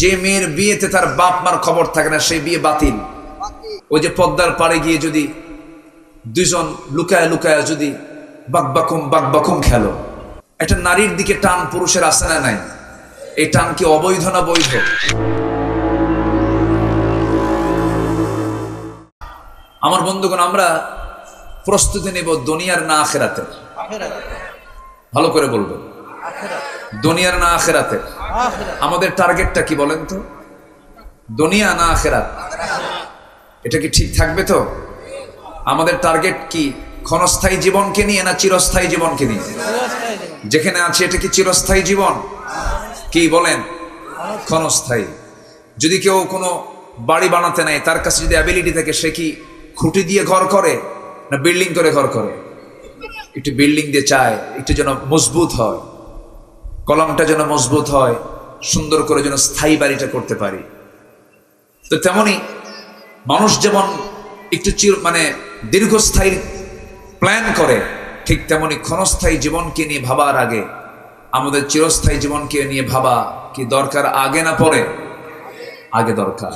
যে মেয়ের বিয়েতে তার বাপ মার খবর থাকে না, সেই বিয়ে বাতিল। ওই যে পদ্মার পাড়ে গিয়ে যদি দুজন লুকায় লুকায় যদি বাকবাকুম বাকবাকুম খেলো, একটা নারীর দিকে টান পুরুষের আসে না নাই? এই টান কি অবৈধ না বৈধ? আমার বন্ধুগণ, আমরা প্রস্তুতি নেব দুনিয়ার না আখেরাতের। ভালো করে বলবেন। দুনিয়ার না আখেরাতের আমাদের টার্গেটটা কি বলেন তো? দুনিয়া না আখেরাত? এটা কি ঠিক থাকবে তো? আমাদের টার্গেট কি ক্ষণস্থায়ী জীবনকে নিয়ে না চিরস্থায়ী জীবনকে নিয়ে? যেখানে আছে এটা কি চিরস্থায়ী জীবন? কি বলেন? ক্ষণস্থায়ী। যদি কেউ কোনো বাড়ি বানাতে নেয়, তার কাছে যদি অ্যাবিলিটি থাকে, সে কি খুঁটি দিয়ে ঘর করে না বিল্ডিং করে ঘর করে? একটু বিল্ডিং দিয়ে চায়, একটু যেন মজবুত হয়। কলমটা যেন মজবুত হয়, সুন্দর করে যেন স্থায়ী বাড়িটা করতে পারি। তো তেমনি মানুষ যেমন একটু চির মানে দীর্ঘস্থায়ী প্ল্যান করে, ঠিক তেমনি ক্ষণস্থায়ী জীবনকে নিয়ে ভাবার আগে, আমাদের চিরস্থায়ী জীবনকে নিয়ে ভাবা কি দরকার আগে না পরে? আগে দরকার।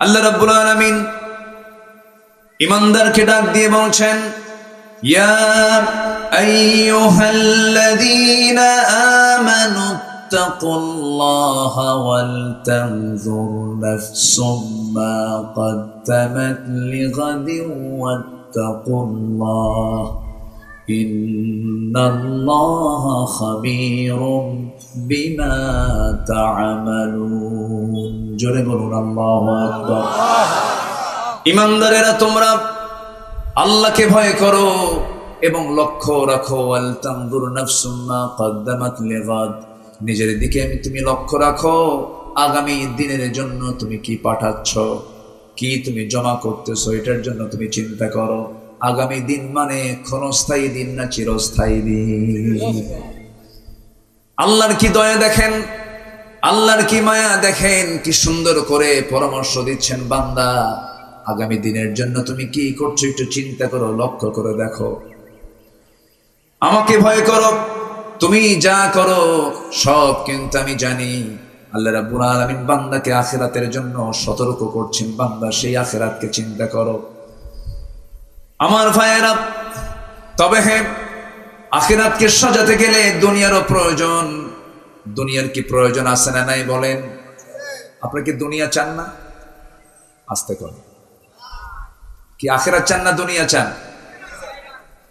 আল্লাহ রাব্বুল আলামিন ইমানদারকে ডাক দিয়ে বলছেন, ইয়া আইয়ুহাল্লাযীনা আমানু তাকুল্লাহা ওয়াল তানজুর নাফসুম মা قدمت لغد واتقوا الله إن الله خبير بما تعملون জোরে বলুন আল্লাহু আকবার ইমানদারেরা তোমরা আল্লাহকে ভয় করো এবং লক্ষ্য রাখো আল তানজুর নাফসুম মা কদ্দামাত লিগাদ। নিজের দিকে তুমি লক্ষ্য রাখো, আগামী দিনের জন্য তুমি কি পাঠাচ্ছ? কি তুমি জমা করতেছো? এটার জন্য তুমি চিন্তা করো। আগামী দিন মানে ক্ষণস্থায়ী দিন না চিরস্থায়ী দিন? আল্লাহর কি দয়া দেখেন? আল্লাহর কি মায়া দেখেন? কি সুন্দর করে পরামর্শ দিচ্ছেন বান্দা। আগামী দিনের জন্য তুমি কি করছ একটু চিন্তা করো, লক্ষ্য করে দেখো। আমাকে ভয় করো, তুমি যা করো, সব কিন্তু আমি জানি। আল্লাহ রাব্বুল আলামিন বান্দাকে আখিরাতের জন্য সতর্ক করছেন, বান্দা সেই আখিরাতকে চিন্তা করো। আমার ভাইয়েরা, তবে হ্যাঁ আখিরাতকে সাজাতে গেলে দুনিয়ারও প্রয়োজন। দুনিয়ার কি প্রয়োজন আছে না নাই বলেন? আপনি কি দুনিয়া চান না? আসতে করেন। কি আখেরাত চান না দুনিয়া চান?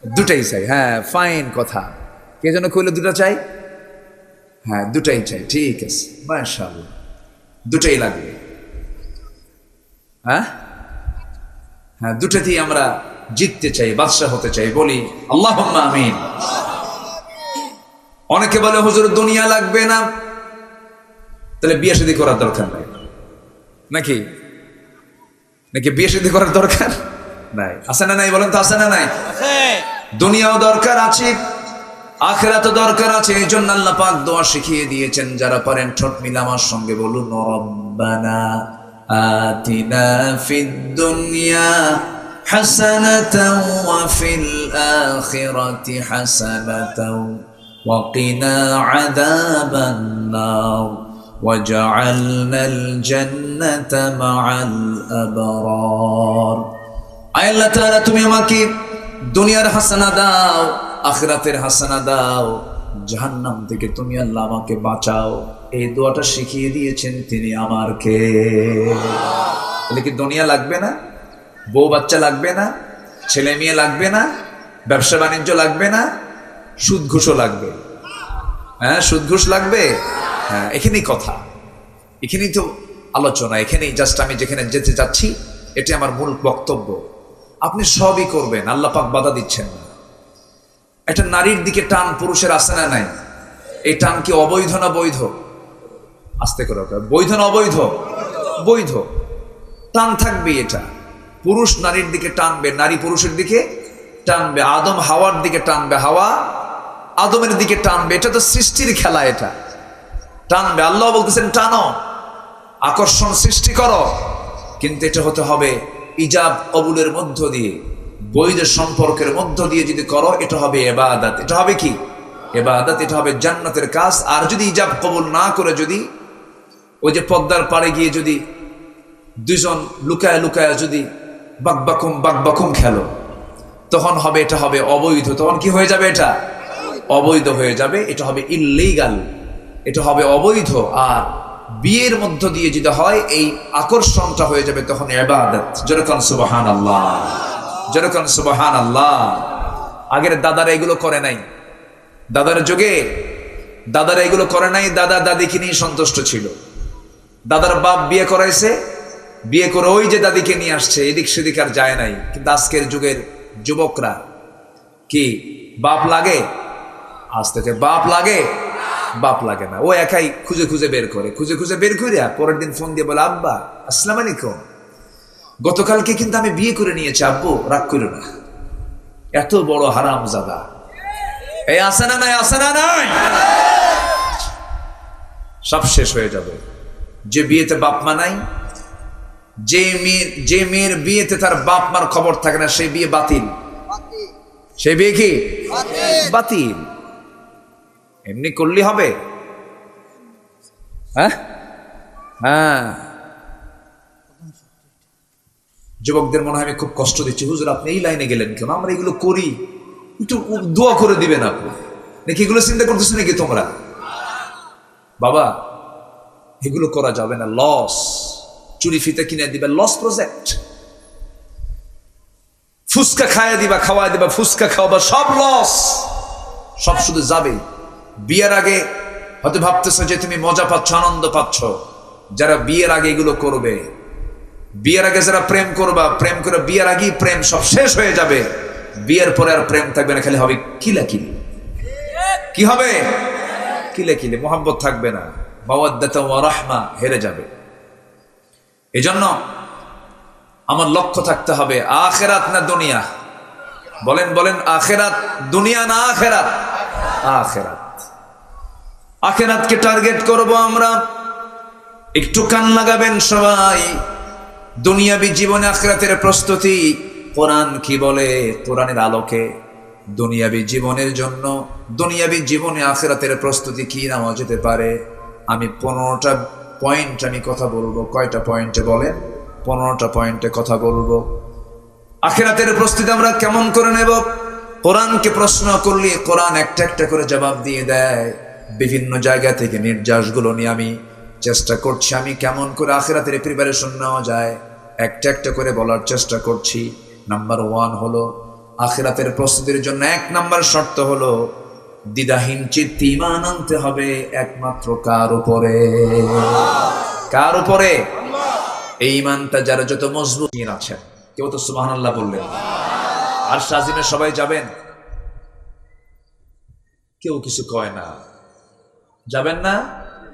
দুটাই চাই হ্যাঁ ফাইন কথা। কে যেন কইলো দুটা চাই? হ্যাঁ দুটাই চাই, ঠিক আছে, মাশাআল্লাহ, দুটাই লাগবে। হ্যাঁ? হ্যাঁ দুটাতেই আমরা জিততে চাই, বাদশাহ হতে চাই, বলি আল্লাহ আমিন। অনেকে বলে, হুজুর, দুনিয়া লাগবে না। তাহলে বিয়ে শাদী করার দরকার নাই। নাকি? নাকি বিয়ে শাদী করার দরকার? নাই। আছে না নাই বলেন তো, আছে না নাই? দুনিয়াও দরকার আছে আখেরাতও দরকার আছে এই জন্য আল্লাহ পাক দোয়া শিখিয়ে দিয়েছেন যারা পারেন ঠোঁট মিলে আমার সঙ্গে বলুন রব্বানা আতিনা ফিদ দুনিয়া হাসানাতাও ওয়া ফিল আখিরাতি হাসানাতাও وقنا عذاب النار وجعلنا الجنة مع الأبرار আয় আল্লাহ তাআলা তুমি আমাকে দুনিয়ার হাসানা দাও, আখিরাতের হাসানা দাও, জাহান্নাম থেকে তুমি আল্লাহ আমাকে বাঁচাও। এই দোয়াটা শিখিয়ে দিয়েছেন তিনি আমারকে। তাহলে কি দুনিয়া লাগবে না? বউ বাচ্চা লাগবে না? ছেলে মেয়ে লাগবে না? ব্যবসা বাণিজ্য লাগবে না? সুদ ঘুষও লাগবে। হ্যাঁ সুদ ঘুষ লাগবে? হ্যাঁ এখানেই কথা। এখানেই তো আলোচনা, এখানেই জাস্ট আমি যেখানে যেতে যাচ্ছি এটি আমার মূল বক্তব্য। আপনি সবই করবেন, আল্লাহ পাক বাধা দিচ্ছেন না। একটা নারীর দিকে টান, পুরুষের আসে না নাই? এই টান কি অবৈধ না বৈধ? আস্তে করে। বৈধ না অবৈধ? বৈধ। টান থাকবে এটা। পুরুষ নারীর দিকে টানবে, নারী পুরুষের দিকে টানবে, আদম হাওয়ার দিকে টানবে, হাওয়া আদমের দিকে টানবে। এটা তো সৃষ্টির খেলা এটা। টানবে, আল্লাহ বলতেছেন, টানো। আকর্ষণ সৃষ্টি করো। কিন্তু এটা হতে হবে ইজাব কবুলের মধ্য দিয়ে, বৈধ সম্পর্কের মধ্য দিয়ে যদি করো, এটা হবে এবাদাত। এটা হবে কি? এবাদাত, এটা হবে জান্নাতের কাজ। আর যদি ইজাব কবুল না করে যদি, ওই যে পদ্মার পাড়ে গিয়ে যদি দুজন লুকায় লুকায় যদি বাকবাকুম বাকবাকুম খেলো, তখন হবে, এটা হবে অবৈধ। তখন কি হয়ে যাবে এটা? অবৈধ হয়ে যাবে। এটা হবে ইল্লিগাল এটা হবে অবৈধ। আর বিয়ের মধ্য দিয়ে যদি হয়, এই আকর্ষণটা হয়ে যাবে তখন এবাদত যেরকম সুবাহান আল্লাহ যেরকম সুবাহান আল্লাহ আগের দাদারা এগুলো করে নাই। দাদার যুগে দাদারা এগুলো করে নাই, দাদা দাদিকে নিয়ে সন্তুষ্ট ছিল। দাদার বাপ বিয়ে করাইছে, বিয়ে করে ওই যে দাদিকে নিয়ে আসছে, এদিক সেদিক আর যায় নাই। কিন্তু আজকের যুগের যুবকরা কি, বাপ লাগে? আজ থেকে বাপ লাগে? বাপ লাগে না। ও একাই খুঁজে খুঁজে বের করে। খুঁজে খুঁজে বের করিয়া পরের দিন ফোন দিয়ে বলে আব্বা আসসালাম আলাইকুম। গতকালকে কিন্তু আমি বিয়ে করে নিয়েছি আব্বু রাগ করো না। এত বড় হারাম জাদা এই আসে না নাই? আসে না নাই? সব শেষ হয়ে যাবে। যে বিয়েতে বাপ মা নাই যে মেয়ের যে মেয়ের বিয়েতে তার বাপ মার খবর থাকে না সেই বিয়ে বাতিল। সেই বিয়ে কি? বাতিল। এমনি করলে হবে। হ্যাঁ? হ্যাঁ। যুবকদের মনে হয় আমি খুব কষ্ট দিচ্ছি। হুজুর, আপনি এই লাইনে গেলেন কেন? আমরা এগুলো করি। একটু দোয়া করে দিবেন আপনি। নাকি এগুলো চিন্তা করতেছে নাকি তোমরা? বাবা, এগুলো করা যাবে না। লস। চুরি, ফিতে কিনে দিবে। Loss project. ফুসকা খাইয়া দিবা খাওয়া দিবা ফুসকা খাওয়াবা, সব লস। সব শুধু যাবে বিয়ের আগে হয়তো ভাবতেছো যে তুমি মজা পাচ্ছ, আনন্দ পাচ্ছ। যারা বিয়ের আগে এগুলো করবে, বিয়ের আগে যারা প্রেম করবা, প্রেম করে বিয়ের আগেই প্রেম সব শেষ হয়ে যাবে। বিয়ের পরে আর প্রেম থাকবে না, খালি হবে কিলাকিলি। কি হবে? কিলে কিলে মোহাম্মত থাকবে না। মাওয়াদ্দাতা ওয়া হেরে যাবে। এজন্য আমার লক্ষ্য থাকতে হবে, আখেরাত না দুনিয়া? বলেন বলেন, আখেরাত দুনিয়া না আখেরাত? আখেরাত। আখেরাতকে টার্গেট করব আমরা। একটু কান লাগাবেন সবাই। দুনিয়াবি জীবনে আখেরাতের প্রস্তুতি। কোরআন কি বলে? কোরআনের আলোকে। দুনিয়াবি জীবনের জন্য, দুনিয়াবি জীবনে আখেরাতের প্রস্তুতি কি নেওয়া যেতে পারে? আমি পনেরোটা পয়েন্ট আমি কথা বলব। কয়টা পয়েন্টে বলেন? পনেরোটা পয়েন্টে কথা বলব। আখেরাতের প্রস্তুতি আমরা কেমন করে নেব? কোরআনকে প্রশ্ন করলে কোরআন একটা একটা করে জবাব দিয়ে দেয়। বিভিন্ন জায়গা থেকে নির্যাসগুলো নিয়ে আমি চেষ্টা করছি। আমি কেমন করে আখেরাতের প্রিপারেশন নেওয়া যায়, একটা একটা করে বলার চেষ্টা করছি। নাম্বার ওয়ান হলো, আখেরাতের প্রস্তুতির জন্য এক নাম্বার শর্ত হলো, দ্বিধাহীন চিত্তে ইমান আনতে হবে একমাত্র কার উপরে? কার উপরে? এই ইমানটা যারা যত মজবুত আছেন কেউ তো সুবাহ আল্লাহ বললেন আর সাজিমে সবাই যাবেন? কেউ কিছু কয় না। যাবেন না?